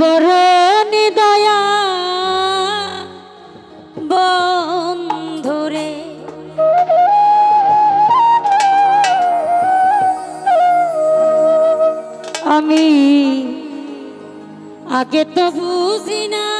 বড় নিদয়া বন্ধুরে। আমি আগে তো বুঝি না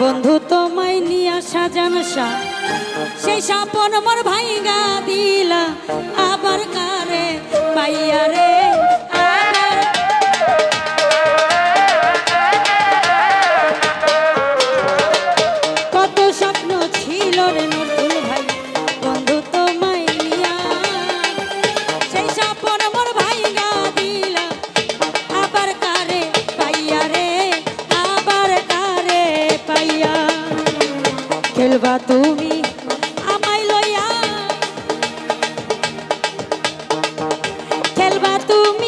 বন্ধু তোমায় নিয়া সাজান সা। সেই সাপন মোর ভাইগা দিলা আবার কারে পাইয়া রে? তুমি আমায় লইয়া খেলবা তুমি।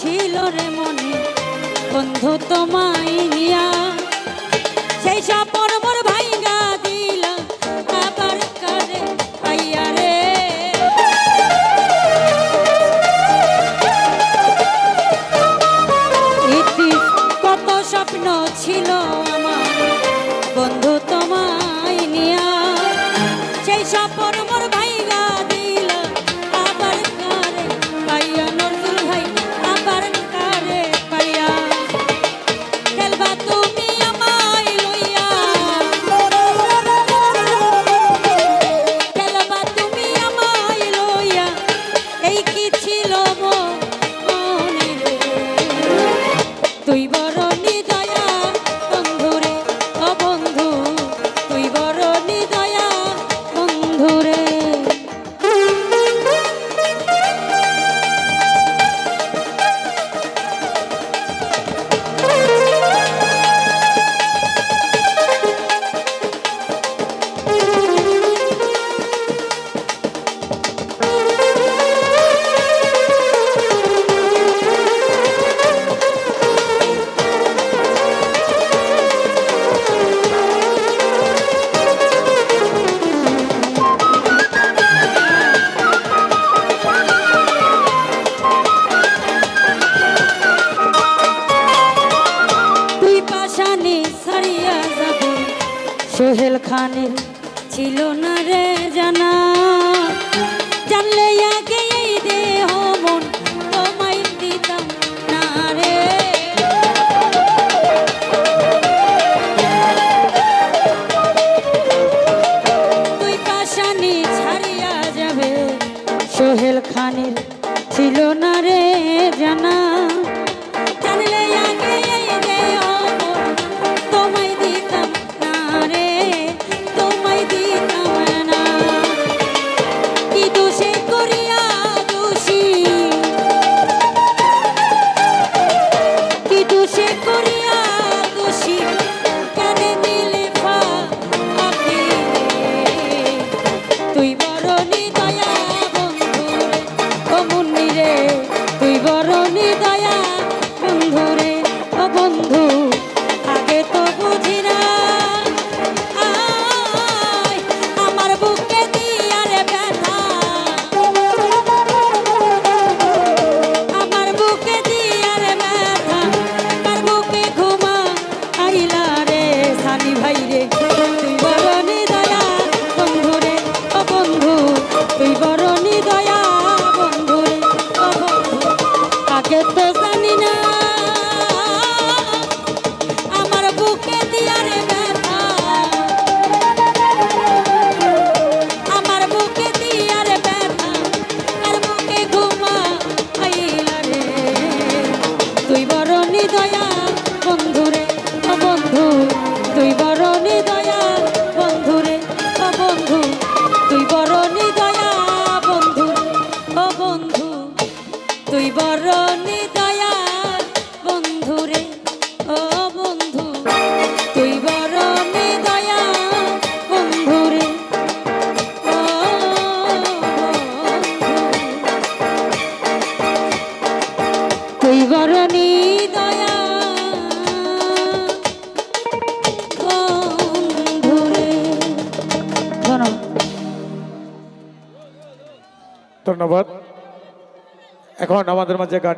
ছিল রে মনে, বন্ধু তোমায় নিয়া। সেই সপর মোর ভাইঙ্গা দিল, আবার করে আইয়া রে। কত স্বপ্ন ছিল সোহেল খানের ছিল না রে জানা। জানলে আগে এই দেহ মন তোমায় দিতাম না রে। তুই পাশানি ছাড়িয়া যাবে। সোহেল খানের ছিল না রে জানা। তুই বরণ দয়াল বন্ধুরে ও বন্ধু। তুই বরণ দয়াল বন্ধুরে ও তুই বরণী ধন্যবাদ। এখন আমাদের মাঝে গান